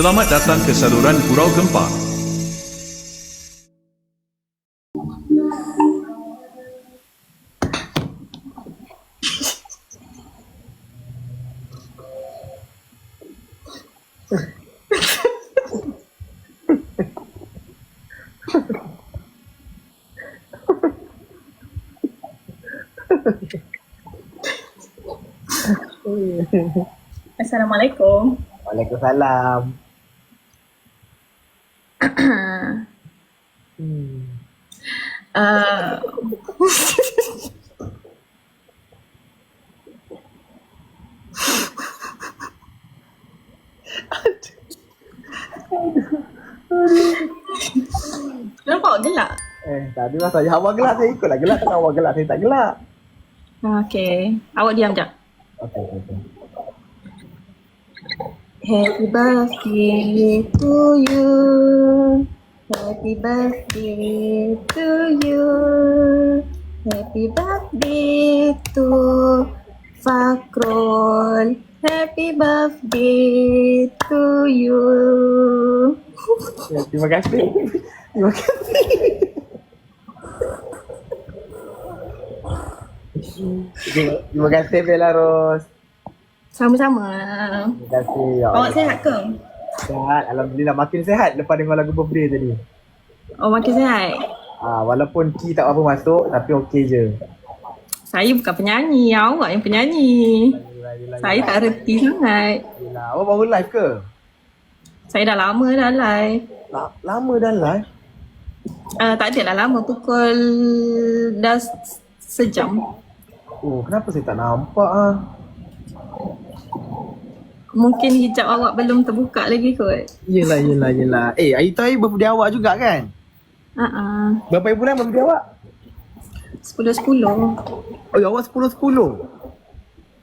Selamat datang ke saluran Gurau Gempa. Assalamualaikum. Waalaikumsalam. Hmm. Uh, Kenapa awak gelak? Eh, tadi masa saya awak gelak saya ikutlah gelak kan awak gelak saya tak gelak. Okay. Awak diam jap. Okey, okey. Happy birthday to you. Happy birthday to you. Happy birthday to Fakrul. Happy birthday to you. Ya, terima kasih. Terima kasih. Terima, kasih Bella Ros. Sama-sama. Terima kasih. Ya Awak sihat ke? Sihat. Alhamdulillah makin sihat lepas dengar lagu birthday tadi. Oh makin sihat. Ah, walaupun key tak apa masuk tapi okey je. Saya bukan penyanyi, awak yang penyanyi. Yelah, yelah, Saya tak reti sangat. yelah. Awak baru live ke? Saya dah lama dah live. La- lama dah live. Uh, tak ada lah lama, pukul dah sejam. Oh, kenapa saya tak nampak ah? Mungkin hijab awak belum terbuka lagi kot. Yelah, yelah, yelah. Eh, hari tu hari birthday awak juga kan? Uh-uh. Berapa bulan birthday awak? 10-10. Oh, awak 10-10.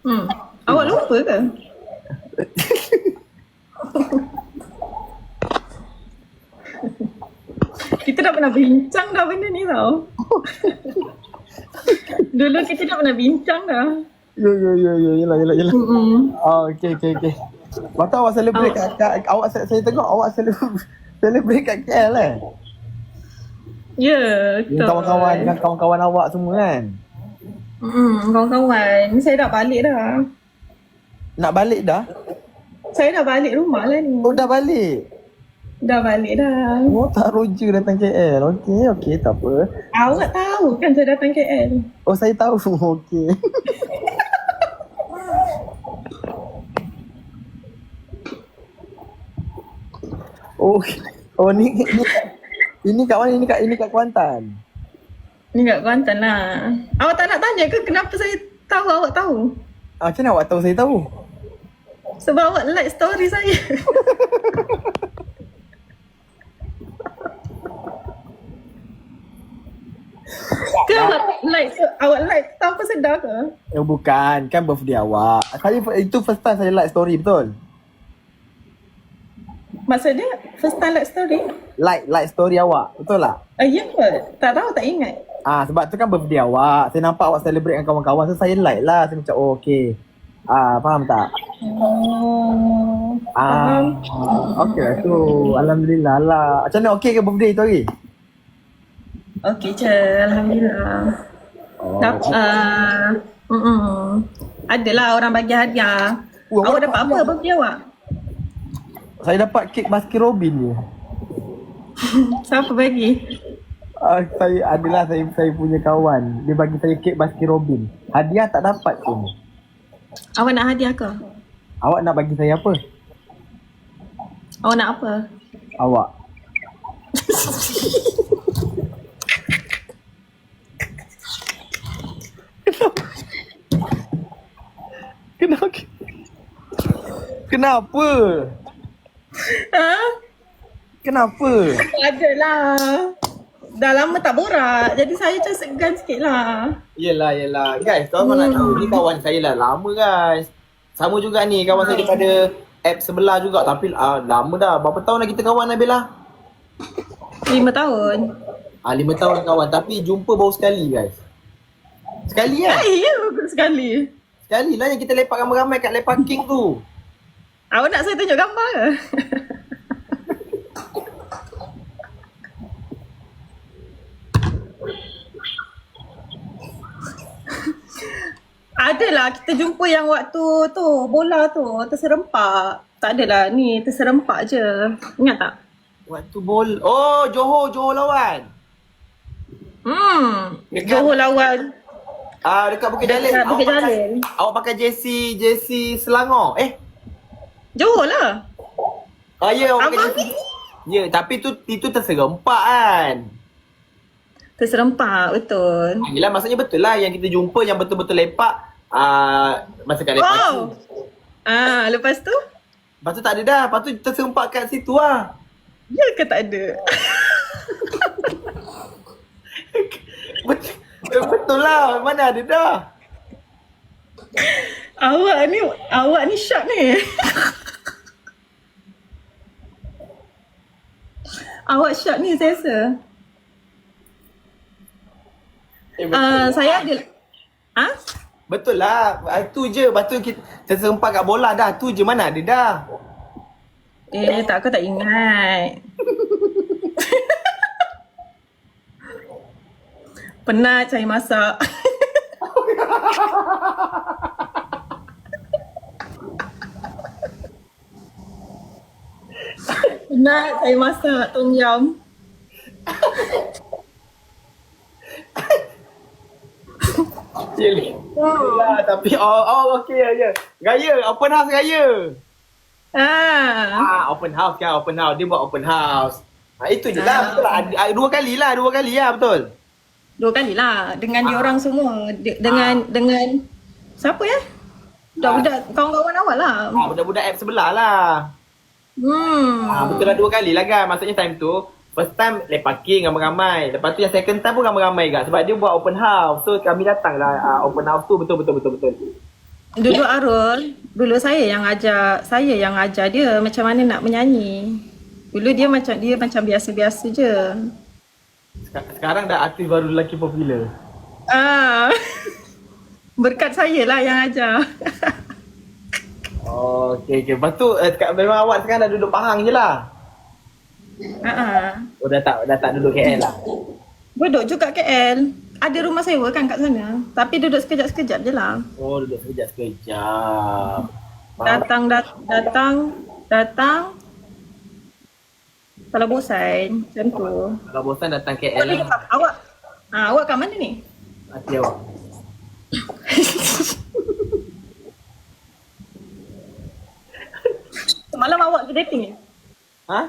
Hmm. Awak lupa ke? kita dah pernah bincang dah benda ni tau. Dulu kita dah pernah bincang dah. Yo, yo, yo, yo, yelah, yelah, yelah. Mm-mm. Oh, okay, okay, okay. Lepas tu awak celebrate kat, kat, awak, saya, saya tengok awak celebrate, celebrate kat KL eh. Ya, Dengan betul. kawan-kawan, dengan kawan-kawan awak semua kan. Hmm, kawan-kawan. Saya dah balik dah. Nak balik dah? Saya dah balik rumah lah ni. Oh, dah balik. Dah balik dah. Oh, tak roja datang KL. Okay, okay, tak apa. Awak tahu kan saya datang KL. Oh, saya tahu. Okay. Oh, oh ni, ni ini kat mana? Ini kat ini kat Kuantan. Ni kat Kuantan lah. Awak tak nak tanya ke kenapa saya tahu awak tahu? Ah, macam mana awak tahu saya tahu? Sebab awak like story saya. ke awak like awak like tanpa sedar ke? Eh bukan, kan birthday awak. Saya itu first time saya like story betul. Maksudnya first time like story? Like like story awak, betul tak? Ah ya ke? Tak tahu tak ingat. Ah sebab tu kan birthday awak. Saya nampak awak celebrate dengan kawan-kawan. So saya like lah. Saya macam oh okey. Ah faham tak? Oh. Ah, okey lah tu. Alhamdulillah lah. Macam mana okey ke birthday tu hari? Okey je, alhamdulillah. Oh. Dap, uh, mm Adalah orang bagi hadiah. Oh, awak dapat apa birthday awak? Saya dapat kek Baskin Robin je. Siapa bagi? Ah, saya adalah saya saya punya kawan. Dia bagi saya kek Baskin Robin. Hadiah tak dapat pun. Awak nak hadiah ke? Awak nak bagi saya apa? Awak nak apa? Awak. Kenapa? Kenapa? Ha? Kenapa? Adalah. Dah lama tak borak. Jadi saya macam segan sikit lah. Yelah, yelah. Guys, kawan nak tahu. Ni kawan saya lah lama guys. Sama juga ni kawan saya daripada app sebelah juga. Tapi ah, lama dah. Berapa tahun dah kita kawan Nabila? Lima tahun. Ah, lima tahun kawan. Tapi jumpa baru sekali guys. Sekali kan? Eh, ya bagus sekali. Sekali lah yang kita lepak ramai-ramai kat Lepak King tu. Awak nak saya tunjuk gambar ke? adalah kita jumpa yang waktu tu bola tu terserempak. Tak adalah ni terserempak je. Ingat tak? Waktu bol Oh Johor Johor lawan. Hmm. Dekat Johor lawan. Ah dekat Bukit Jalil. Bukit Jalil. Awak pakai jersey jersey Selangor. Eh Johor lah. ah ya pakai Abang jersey. Ya, tapi tu itu terserempak kan. Terserempak betul. Yelah maksudnya betul lah yang kita jumpa yang betul-betul lepak ah masa kat lepak tu. Wow. Ah, lepas tu? Lepas tu tak ada dah. Lepas tu terserempak kat situ lah. Ya ke tak ada? Betul, betul lah. Mana ada dah. awak ni, awak ni syak ni. Awak syak ni saya rasa. Eh, betul, Ah, saya ada Ah? betul lah. Ah, Tu je. Lepas tu kita terserempak kat bola dah. Tu je mana ada dah. Eh, tak aku tak ingat. Penat cari masak. Penat cari masak tom yum. Yelah. Yelah, tapi oh, oh okey ya. ya. Gaya, open house gaya. Ah. Ah, open house kan, open house. Dia buat open house. Ah, itu je lah, betul lah. Ah, Dua kali lah, dua kali lah, betul. Dua kali lah dengan dia orang semua De- dengan dengan siapa ya? Budak-budak kawan-kawan awak lah. Ah, budak-budak app sebelah lah. Hmm. Ah, betul lah dua kali lah kan. Maksudnya time tu, first time lepaking ramai-ramai. Lepas tu yang second time pun ramai-ramai kan. Sebab dia buat open house. So kami datang lah ah, open house tu betul-betul-betul-betul. Dulu Arul, dulu saya yang ajar, saya yang ajar dia macam mana nak menyanyi. Dulu dia macam dia macam biasa-biasa je. Sek- Sekarang dah artis baru lelaki popular. Ah. Berkat saya lah yang ajar. Oh, okay, okay. Lepas tu, eh, memang awak sekarang dah duduk Pahang je lah. Ah. ah. Oh, dah tak, dah tak duduk KL lah. Duduk juga KL. Ada rumah sewa kan kat sana. Tapi duduk sekejap-sekejap je lah. Oh, duduk sekejap-sekejap. Datang, dat- datang, datang. Kalau bosan, macam tu. Kalau bosan datang Awak KL lah. kat, awak, ah, awak kat mana ni? Hati awak. Semalam awak ke dating ke? Ha?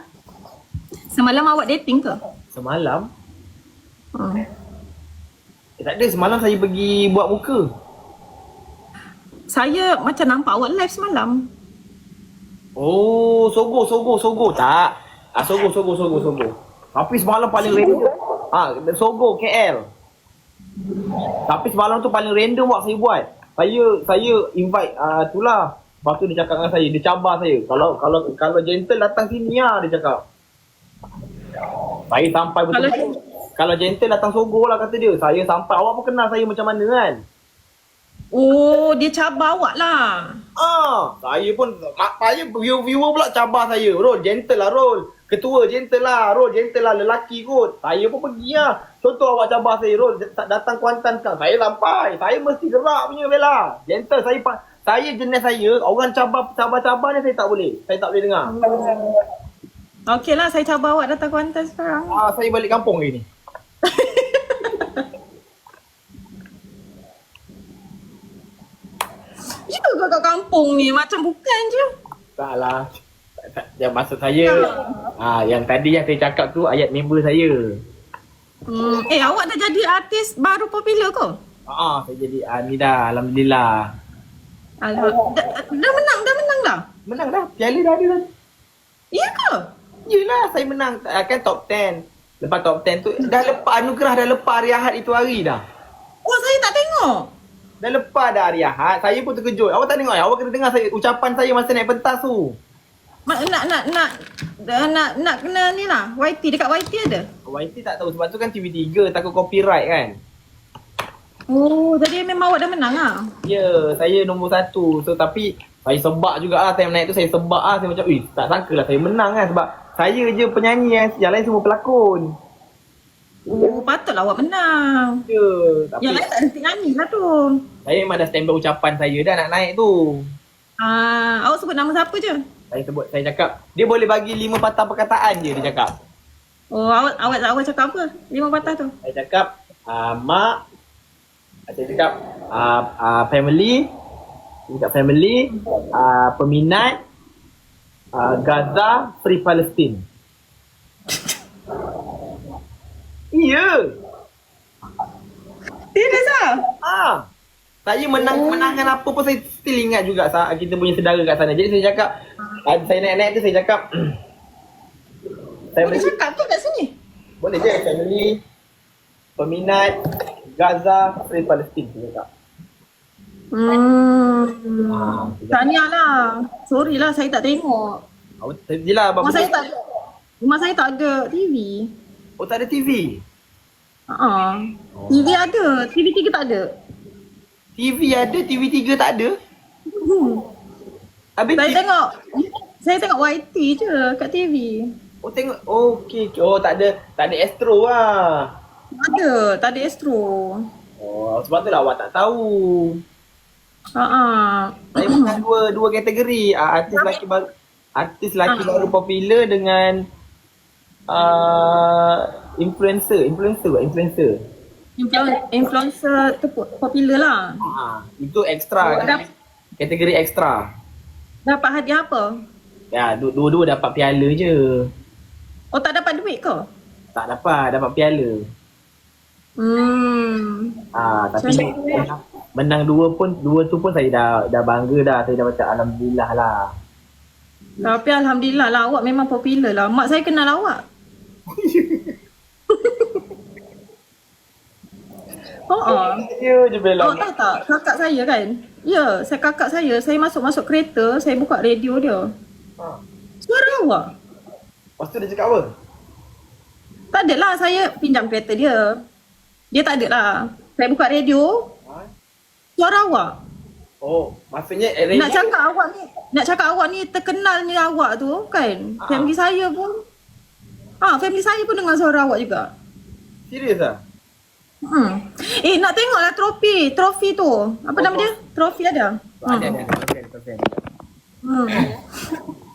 Semalam awak dating ke? Semalam? Hmm. Eh, tak ada, semalam saya pergi buat muka. Saya macam nampak awak live semalam. Oh, Sogo, Sogo, Sogo. Tak. Ah, Sogo, Sogo, Sogo, Sogo. Tapi semalam paling random. Ah, Sogo, KL. Tapi semalam tu paling random buat saya buat. Saya saya invite ah tu lah. Lepas tu dia cakap dengan saya, dia cabar saya. Kalau kalau kalau gentle datang sini lah dia cakap. Saya sampai betul Kalau- kalau, kalau gentle datang Sogo lah kata dia. Saya sampai awak pun kenal saya macam mana kan? Oh, dia cabar awak lah. Ah, saya pun mak saya viewer-viewer pula cabar saya. Rol, gentle lah Rol. Ketua gentle lah, Rol gentle lah lelaki kot. Saya pun pergi lah. Contoh awak cabar saya, Rol, datang Kuantan kan. Saya sampai. Saya mesti gerak punya bela. Gentle saya pa- saya jenis saya, orang cabar cabar-cabar ni saya tak boleh. Saya tak boleh dengar. Okey lah, saya cabar awak datang Kuantan sekarang. Ah, saya balik kampung hari ni. Ya ke kat kampung ni? Macam bukan je. Tak lah. Tak- tak- Yang maksud saya, ah, yang tadi yang saya cakap tu ayat member saya. Hmm. Eh, awak dah jadi artis baru popular ke? Ah, saya jadi ah, ni dah, Alhamdulillah. Alhamdulillah. Dah, dah menang, dah menang dah. Menang dah, piala dah ada dah. Ya ke? Yelah saya menang kan top 10 Lepas top 10 tu Dah lepas anugerah dah lepas hari Ahad itu hari dah Oh, saya tak tengok. Dah lepas dah hari Ahad Saya pun terkejut Awak tak tengok ya? Awak kena dengar saya ucapan saya masa naik pentas tu Nak, nak, nak, nak, nak, nak kena ni lah. YT, dekat YT ada? YT tak tahu sebab tu kan TV3 takut copyright kan Oh, jadi memang awak dah menang lah. Ya saya nombor satu So tapi saya sebab jugalah time naik tu saya sebab lah Saya macam eh tak sangka lah saya menang kan Sebab saya je penyanyi yang, yang lain semua pelakon Oh, patutlah awak menang. Ya, tapi Yang lain tak henti nyanyi lah tu. saya memang dah standby ucapan saya dah nak naik tu. Ah, awak sebut nama siapa je? Saya sebut, saya cakap, dia boleh bagi lima patah perkataan je dia cakap. Oh, awak awak awak cakap apa? Lima patah tu. Saya cakap, uh, mak, saya cakap, uh, uh, family, saya cakap family, uh, peminat, uh, Gaza, Free Palestine. Iya. Serius ah? Ah. Saya menang oh. menangan apa pun saya still ingat juga saat kita punya saudara kat sana. Jadi saya cakap, ah, saya naik-naik tu saya cakap, saya Boleh cakap tu kat sini. boleh je family, peminat, Gaza, Free Palestine saya cakap. Hmm. Ah, Tahniah lah. Sorry lah saya tak tengok. Oh, jelah abang. Rumah saya tak ada. Rumah saya tak ada TV. Oh, tak ada TV. Ha. TV ada, TV tiga tak ada. TV ada, TV 3 tak ada. Hmm. Habis Saya TV tengok saya tengok YT je kat TV. Oh, tengok. Oh, okey. Oh, tak ada tak ada Astro lah. Ada, tak ada Astro. Oh, sebab tu lah awak tak tahu. Ha ah. Saya menang dua dua kategori. Uh, artis lelaki baru artis lelaki baru popular dengan uh, influencer, influencer buat influencer. Influ- influencer tu po- popular lah. Ha, itu ekstra. Oh, dap- Kategori ekstra. Dapat hadiah apa? Ya, du- dua-dua dapat piala je. Oh tak dapat duit ke? Tak dapat, dapat piala. Hmm. Ah, tapi mana? menang, menang dua pun dua tu pun saya dah dah bangga dah. Saya dah macam alhamdulillah lah. Tapi Alhamdulillah lah awak memang popular lah. Mak saya kenal awak. oh, oh. Ya je bela. Awak tahu tak kakak saya kan? Ya, saya kakak saya. Saya masuk-masuk kereta, saya buka radio dia. Ha. Suara awak. Lepas tu dia cakap apa? Tak adalah saya pinjam kereta dia. Dia tak ada lah. Saya buka radio, Ha? suara awak. Oh, maksudnya radio. Nak cakap awak ni, nak cakap awak ni terkenal ni awak tu kan. Ah. Family saya pun Ah, family saya pun dengar suara awak juga. Serius ah? Hmm. Eh, nak tengoklah trofi, trofi tu. Apa Oh, nama dia? Trofi ada. Ada ada ada. Ada ada. Hmm.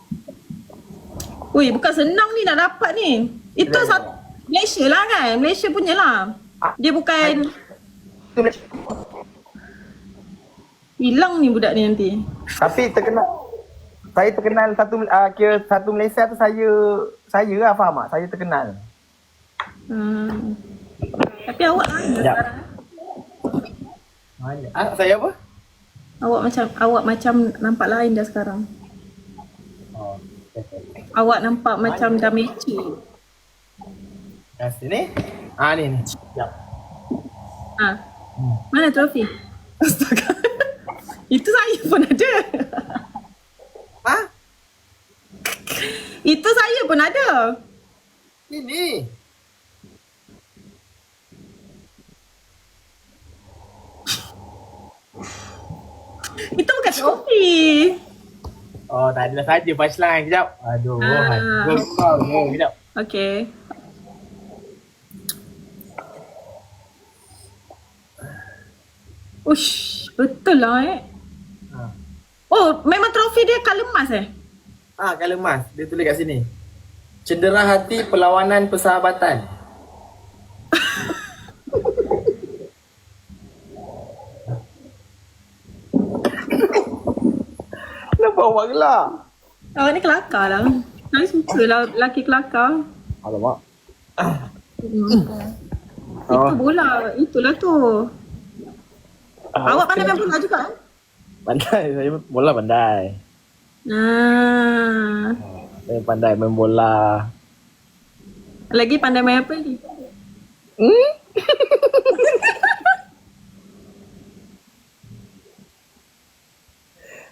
Ui, bukan senang ni nak dapat ni. Itu satu Malaysia lah kan? Malaysia punya lah. Ah. Dia bukan hilang ni budak ni nanti. Tapi terkenal saya terkenal satu uh, kira satu Malaysia tu saya saya lah faham tak? Saya terkenal. Hmm. Tapi awak mana Sekejap. sekarang? Mana? Ah, saya apa? Awak macam awak macam nampak lain dah sekarang. Oh, Awak nampak macam dah mature. Kat sini. Ah ni ni. Ha. Mana trofi? Astaga. Itu saya pun ada. Ha? Itu saya pun ada. Ini. Itu bukan trofi. Oh, tak adalah saja punchline. Kejap. Aduh. Ah. Kau ni. Kejap. Okay. Ush, betul lah eh. Ha. Oh, memang trofi dia colour emas eh? Ah, kalau mas, dia tulis kat sini. Cedera hati perlawanan persahabatan. Kenapa awak gelak? Awak ni kelakar lah. Saya suka lah lelaki kelakar. Alamak. Hmm. Oh. Itu bola. Itulah tu. Awak pandai main bola juga eh? Pandai, saya bola pandai. Nah. Saya pandai main bola. Lagi pandai main apa lagi? Hmm?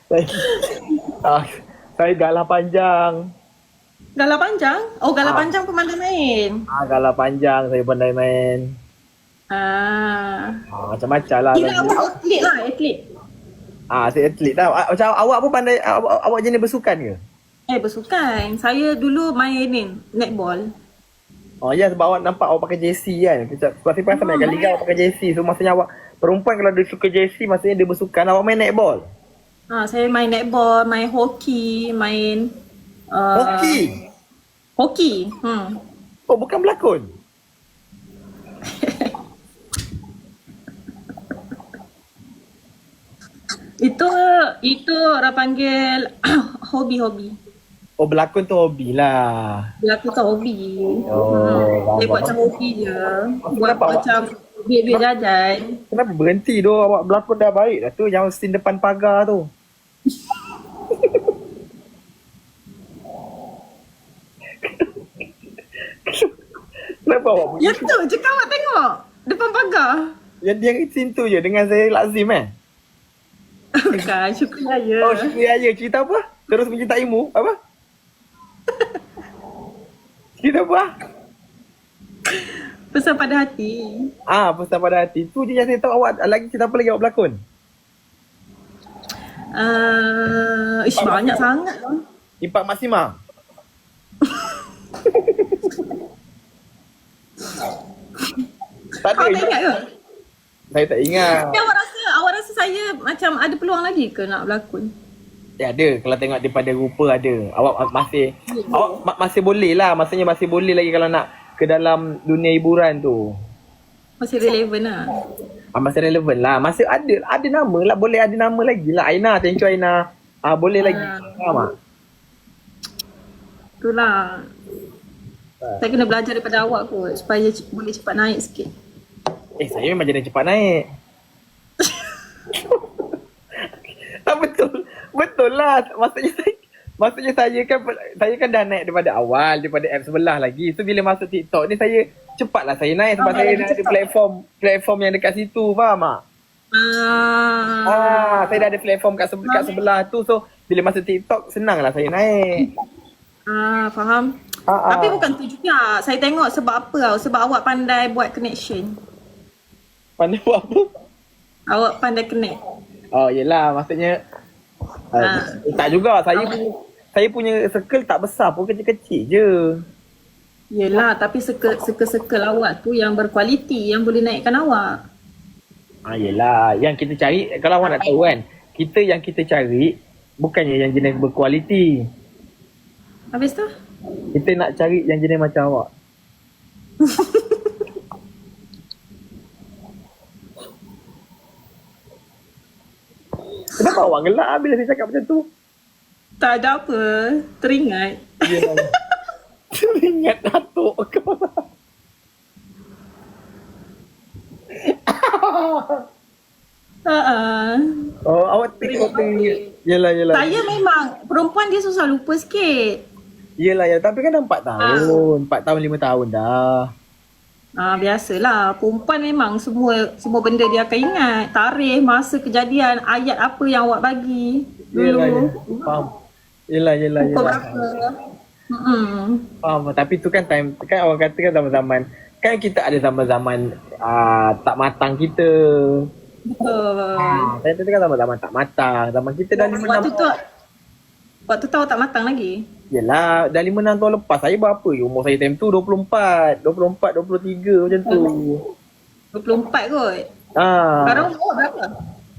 saya, ah, saya galah panjang. Galah panjang? Oh, galah Ah. panjang pun pandai main. Ah, galah panjang saya pandai main. Ah. Ah, macam-macam lah. Kira awak atlet lah, atlet. Ah, saya atlet tau. Ah, Macam awak pun pandai, awak, awak jenis bersukan ke? Eh, bersukan. Saya dulu main ni, netball. Oh ya sebab awak nampak awak pakai JC kan. Kita pasti perasan Oh, kali awak pakai JC. So maksudnya awak perempuan kalau dia suka JC maksudnya dia bersukan awak main netball. Ha, saya main netball, main hoki, main uh, Hoki. Hoki. Hmm. Oh bukan berlakon. Itu itu orang panggil hobi-hobi. Oh berlakon tu hobi lah. Aku tak hobi. Oh, hmm. Dia buat macam hobi je. Buat Kenapa awak- macam duit-duit jajan. Kenapa berhenti tu awak berlakon dah baik dah tu yang scene depan pagar tu. Kenapa awak Ya tu, cakap awak tengok. Depan pagar. Yang dia scene tu je dengan saya Lazim eh? Bukan, syukur ya. Oh, Syukri Raya cerita apa? Terus mencintaimu? Apa? cerita apa? Pesan pada hati. Ah, pesan pada hati. Tu je yang saya tahu awak lagi cerita apa lagi awak berlakon? Uh, ish, banyak sangat lah. Impak Maksima. tak Kau ada. tak ingat ke? Saya tak ingat. Awak rasa saya macam ada peluang lagi ke nak berlakon? Ya ada. Kalau tengok daripada rupa ada. Awak masih awak ma- masih boleh lah. Maksudnya masih boleh lagi kalau nak ke dalam dunia hiburan tu. Masih relevan lah. Ah, masih relevan lah. Masih ada ada nama lah. Boleh ada nama lagi lah. Aina, thank you Aina. Ah, boleh lagi. Faham tak? Itulah. Saya kena belajar daripada awak kot supaya c- boleh cepat naik sikit. Eh, saya memang jadi cepat naik. betul. Betul lah. Maksudnya saya, maksudnya saya kan saya kan dah naik daripada awal daripada app sebelah lagi. So bila masuk TikTok ni saya cepatlah saya naik sebab Ah, saya dah ada platform platform yang dekat situ, faham tak? Ah, Ah, saya dah ada platform kat sebelah, kat sebelah tu. So bila masuk TikTok senanglah saya naik. ah faham. Ah, ah. Tapi bukan tu juga. Saya tengok sebab apa tau. Sebab awak pandai buat connection. Pandai buat apa? Awak pandai connect. Oh, yelah maksudnya Ah. tak juga saya punya saya punya circle tak besar pun kecil-kecil je. Yelah, tapi circle-circle awak tu yang berkualiti, yang boleh naikkan awak. Ah yelah, yang kita cari kalau awak nak tahu kan, kita yang kita cari bukannya yang jenis berkualiti. Habis tu? Kita nak cari yang jenis macam awak. Kenapa awak gelak bila saya cakap macam tu? Tak ada apa. Teringat. Yelah. Teringat Datuk kau. Uh-uh. Oh, awak tengok tengok. Yelah, yelah. Saya memang, perempuan dia susah lupa sikit. Yelah, ya. Tapi kan dah 4 tahun. 4 tahun, 5 tahun dah. Ah, biasalah. Perempuan memang semua semua benda dia akan ingat. Tarikh, masa kejadian, ayat apa yang awak bagi dulu. yelah. Faham. Yelah, yelah, Pukul yelah. berapa. Mm-mm. Faham. Tapi tu kan time, kan orang kata kan zaman-zaman, kan kita ada zaman-zaman uh, tak matang kita. Betul. Ah, Time tu kan zaman-zaman tak matang. Zaman kita dah 5 Waktu 6 tu, waktu tu awak tak matang lagi. Yelah, dah 5 6 tahun lepas. Saya berapa? Umur saya time tu 24, 24, 23 macam tu. 24 kot. Ah, Sekarang umur berapa?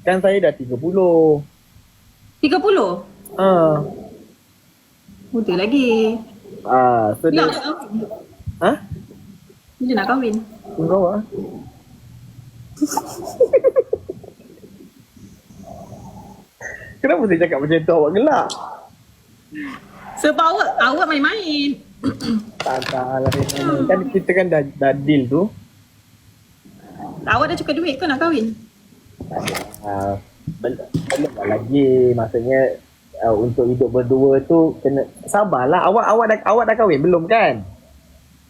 kan saya dah 30. 30? Ah, Muda lagi. ah, so Bila dia, nak kahwin? ha? Bila nak kahwin? Kau ah. Kenapa saya cakap macam tu awak gelak? Sebab awak, awak main-main. Tak tak lah. Kan kita kan dah, dah deal tu. Awak dah cukup duit ke nak kahwin? Uh, belum belum lah lagi. Maksudnya uh, untuk hidup berdua tu kena sabarlah. Awak awak dah awak dah kahwin belum kan?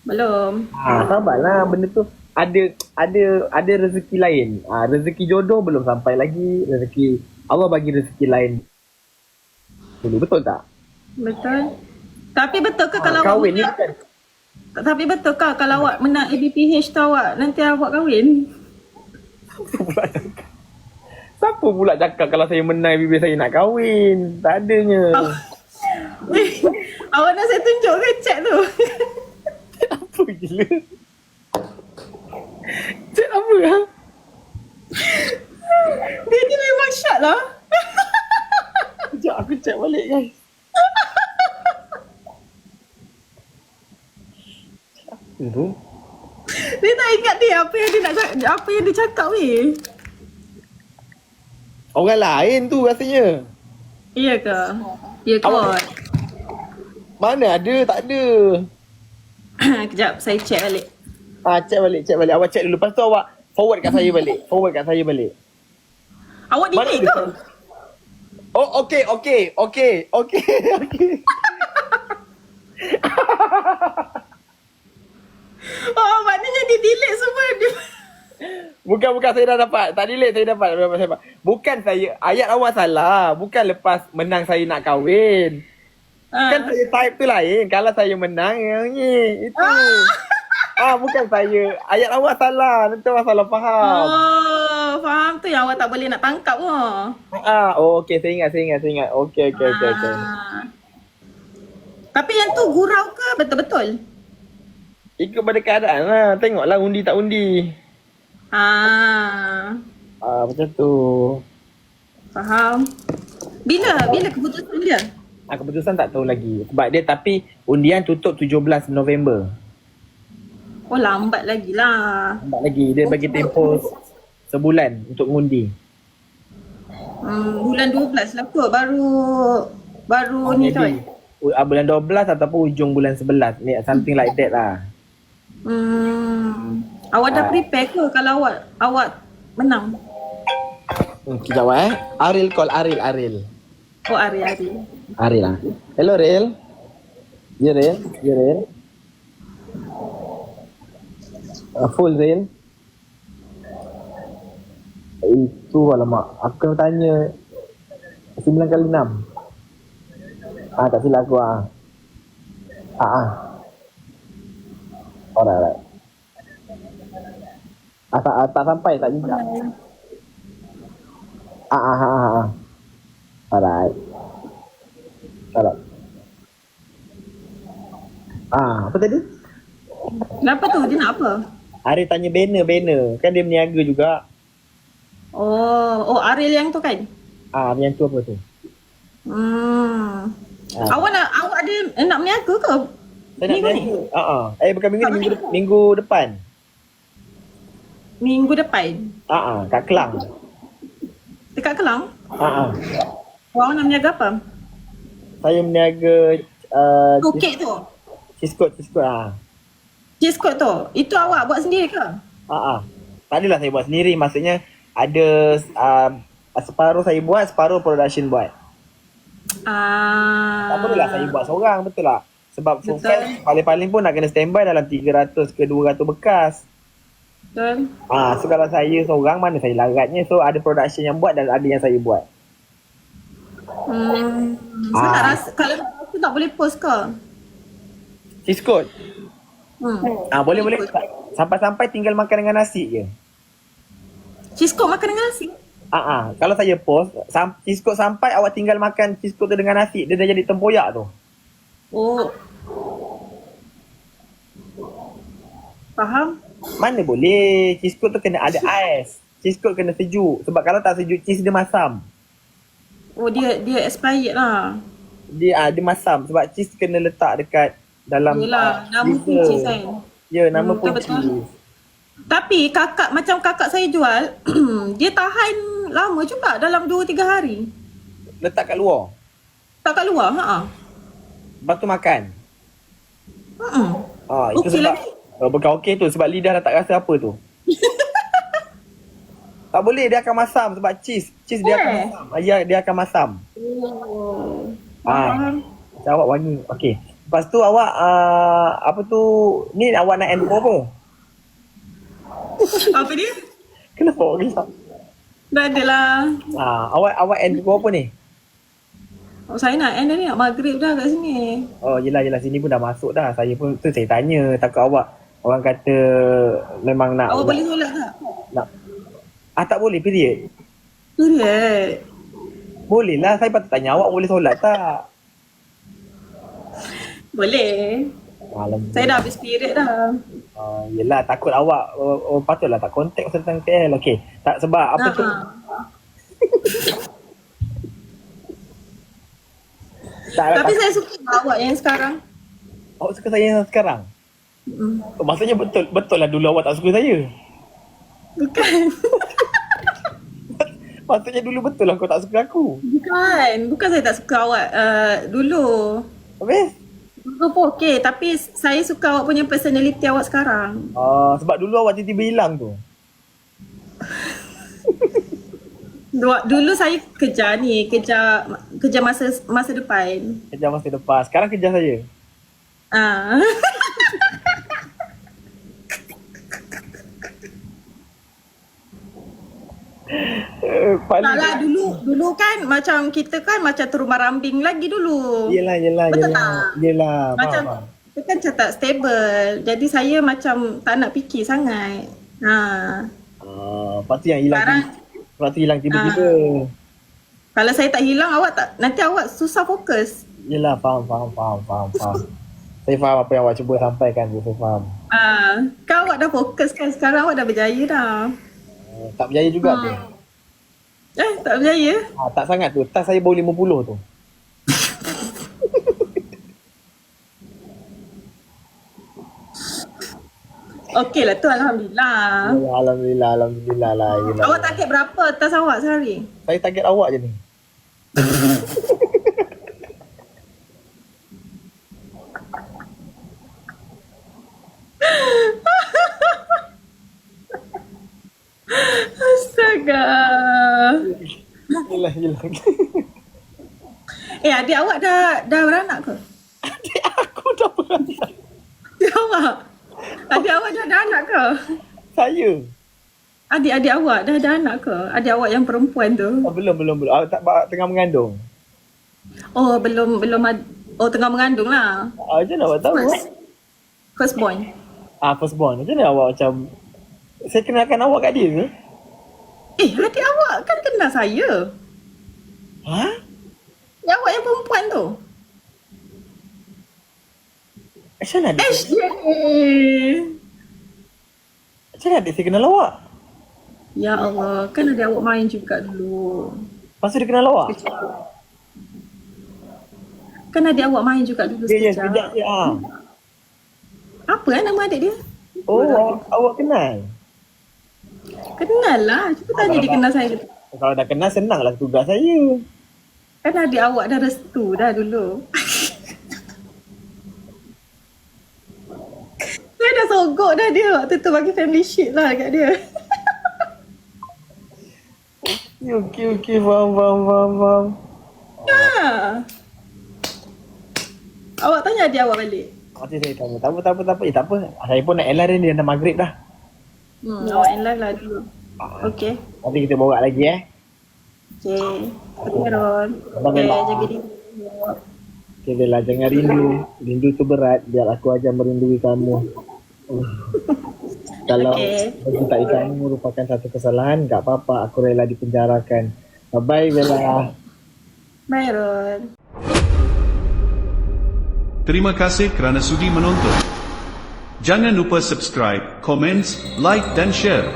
Belum. Ha, sabarlah benda tu ada ada ada rezeki lain. Ha, rezeki jodoh belum sampai lagi. Rezeki Allah bagi rezeki lain. Dulu betul tak? Betul. Tapi betul ke Ha, kalau awak kahwin ni kan. tapi betul ke kalau awak menang ABPH tu awak nanti awak kahwin? pula cakap? Siapa pula cakap kalau saya menang bibi saya nak kahwin? Tak adanya. awak nak saya tunjuk ke chat tu? Apa gila? Chat apa ha? Dia ni memang syak lah. Sekejap aku check balik guys. Apa tu? Dia tak ingat dia apa yang dia nak cak- apa yang dia cakap weh. Orang lain tu rasanya. Iya ke? Ya kot. Mana ada? Tak ada. Kejap saya check balik. Ah, check balik, check balik. Awak check dulu. Lepas tu awak forward kat saya balik. Forward kat saya balik. Awak delete dia? ke? Oh, okey, okey, okey, okey, okey. Oh maknanya dia delete semua dia. Bukan, bukan saya dah dapat. Tak delete saya dapat. Dapat, saya dapat. Bukan saya. Ayat awak salah. Bukan lepas menang saya nak kahwin. Ha. Kan saya type tu lain. Kalau saya menang, yang ni. Itu. Ah, bukan saya. Ayat awak salah. Nanti awak salah faham. Oh, faham tu yang awak tak boleh nak tangkap oh. Ah, oh, okey. Saya ingat, saya ingat, saya ingat. Okey, okey, okey. okey. Ah. Tapi yang tu gurau ke betul-betul? Ikut pada keadaan lah. Tengoklah undi tak undi. Ah, Ah, macam tu. faham. Bila bila keputusan dia? Ah, keputusan tak tahu lagi. Sebab dia tapi undian tutup 17 November. Oh lambat lagi lah. Nampak lagi. Dia bagi tempoh sebulan untuk mengundi. Hmm, bulan 12 lah kot baru baru ni tu. Maybe. U- ah, bulan 12 ataupun ujung bulan 11. Ni something like that lah. Hmm. Awak dah Ah. prepare ke kalau awak awak menang? Hmm, kejap eh. Aril call Aril, Aril. Oh hari-hari. Aril lah. Hello Ril. Ya Ril. Ya Ril. Uh, full Ril. Itu alamak. Aku nak tanya. 9 kali 6. Ah, tak silap aku ah. Ah, ah. Alright, alright. Ah, tak, ah, tak sampai, tak juga. Ah, ah, ah, ah, ah. Alright. Alright. Ah, apa tadi? Kenapa tu? Dia nak apa? Ari tanya banner, banner. Kan dia meniaga juga. Oh, oh Ariel yang tu kan? Ah, yang tu apa tu? Hmm. Ah. Awak nak awak ada nak meniaga ke? Saya nak Minggu ni? meniaga. Ah, ah. Eh, bukan minggu ni, minggu, minggu depan. Minggu depan. Ah, ah, kat Kelang. Dekat Kelang? Ah, ah. Awak nak meniaga apa? Saya meniaga uh, Tu kek tu. Cisco, Cisco ah. Cheese code tu. Itu awak buat sendiri ke? Ah, ah. Tak adalah saya buat sendiri. Maksudnya ada uh, separuh saya buat, separuh production buat. Ah. Tak bolehlah saya buat seorang, betul tak? Sebab Betul. file paling-paling pun nak kena standby dalam 300 ke 200 bekas. Betul. Ah, so kalau saya seorang mana saya laratnya. So ada production yang buat dan ada yang saya buat. Hmm. Saya tak Ah. rasa kalau aku tak boleh post ke? Cisco. Hmm. Ah, boleh boleh. Sampai-sampai tinggal makan dengan nasi je. Code makan dengan nasi. Ah, ah. kalau saya post, sam- Cisco sampai awak tinggal makan Cisco tu dengan nasi, dia dah jadi tempoyak tu. Oh. Faham? Mana boleh? Cisco tu kena ada ais. Cisco kena sejuk. Sebab kalau tak sejuk, cheese dia masam. Oh dia dia expired lah. Dia ah, dia masam. Sebab cheese kena letak dekat dalam Yelah, ah, nama pun cheese kan. Ya, nama Hmm, pun cheese. Tapi kakak macam kakak saya jual, dia tahan lama juga dalam 2-3 hari. Letak kat luar. Tak kat luar, ha. Lepas tu makan. Hmm. Ah, itu Okey sebab lagi. Oh, bukan okey tu sebab lidah dah tak rasa apa tu. tak boleh dia akan masam sebab cheese. Cheese dia akan Eh. masam. Ah, Ya, dia akan masam. Oh. Ah. Macam awak wangi. Okey. Lepas tu awak uh, apa tu ni awak nak end apa? Apa dia? Kenapa awak gelap? Dah ada lah. Ah, awak awak end apa ni? Oh, saya nak end dah ni nak maghrib dah kat sini. Oh, yelah yelah sini pun dah masuk dah. Saya pun tu saya tanya takut awak orang kata memang nak Awak boleh solat tak? nak Ah tak boleh period. Period. Boleh lah saya patut tanya awak boleh solat tak? Boleh. Alhamdulillah. Saya dah habis period dah. Uh, yelah takut awak oh, oh, patutlah tak kontak tentang KL. Okey. Tak sebab apa tu? Ha. Tak, Tapi tak, saya suka awak yang sekarang. awak suka saya yang sekarang. Mm. Oh, maksudnya betul betul lah dulu awak tak suka saya. Bukan. Maksudnya dulu betul lah kau tak suka aku. Bukan. Bukan saya tak suka awak uh, dulu. Habis? Dulu pun okey. Tapi saya suka awak punya personality awak sekarang. Uh, sebab dulu awak tiba-tiba hilang tu. Dulu, saya kejar ni. Kejar kejar masa masa depan. Kejar masa depan. Sekarang kejar saya. Ah. Uh, paling Tak lah dulu dulu kan macam kita kan macam terumah rambing lagi dulu. Yelah, yelah, Betul yelah. tak? Yelah, Macam faham, dia kan macam tak stable. Jadi saya macam tak nak fikir sangat. Ha. Uh, lepas tu yang hilang Sekarang Lepas tu hilang tiba-tiba. kalau saya tak hilang awak tak nanti awak susah fokus. Yelah, faham, faham, faham, faham, faham. saya faham apa yang awak cuba sampaikan tu, saya faham. Ah, kan awak dah fokus kan sekarang awak dah berjaya dah. Uh, tak berjaya juga tu. Eh tak berjaya? Ah, tak sangat tu. Tas saya baru 50 tu. Okey lah tu alhamdulillah. Ya, Alhamdulillah, Alhamdulillah lah. Yelah. Awak target berapa tas awak sehari? Saya target awak je ni. Astaga. Yelah, yelah. Eh adik awak dah dah beranak ke? Adik aku dah beranak. Adik awak? Adik awak dah ada anak ke? Saya. Adik-adik awak dah ada anak ke? Adik awak yang perempuan tu? Oh, belum, belum, belum. Awak tak tengah mengandung. Oh belum belum ad- Oh tengah mengandung lah. Ah, macam mana awak tahu? First. First born. Ah, first born. Macam mana awak macam... Saya kenalkan awak kat dia ke? Eh adik awak kan kenal saya. Ha? Yang awak yang perempuan tu. Macam mana adik, shit. macam mana adik saya kenal awak? Ya Allah, kan adik awak main juga dulu. Lepas tu dia kenal awak? Kan adik awak main juga dulu Ya, ya, sekejap. sekejap je. Ah. Apa kan nama adik dia? Oh, awak, awak kenal? Kenal lah. Cuba tanya dia kenal saya. ke. Kalau dah kenal, senanglah tugas saya. Kan adik awak dah restu dah dulu. saya dah sogok dah dia waktu tu bagi family shit lah kat dia. Okey, okey, okey. Faham, faham, faham, faham. ha. Awak tanya adik awak balik. Nanti saya tanya. Tak apa, tak apa, tak apa. Eh, tak apa. Saya pun nak elah dia dah maghrib dah. Hmm, awak in live lah dulu. Okay. Nanti kita borak lagi eh. Okay. Okay, Ron. Okay, Bella. jaga diri. Okay, Bella. Jangan rindu. Rindu tu berat. Biar aku aja merindui kamu. Kalau Okay. mencintai kamu merupakan satu kesalahan, tak apa-apa. Aku rela dipenjarakan. Bye-bye, Bella. Bye, Ron. Terima kasih kerana sudi menonton. Jangan lupa subscribe, komen, like dan share.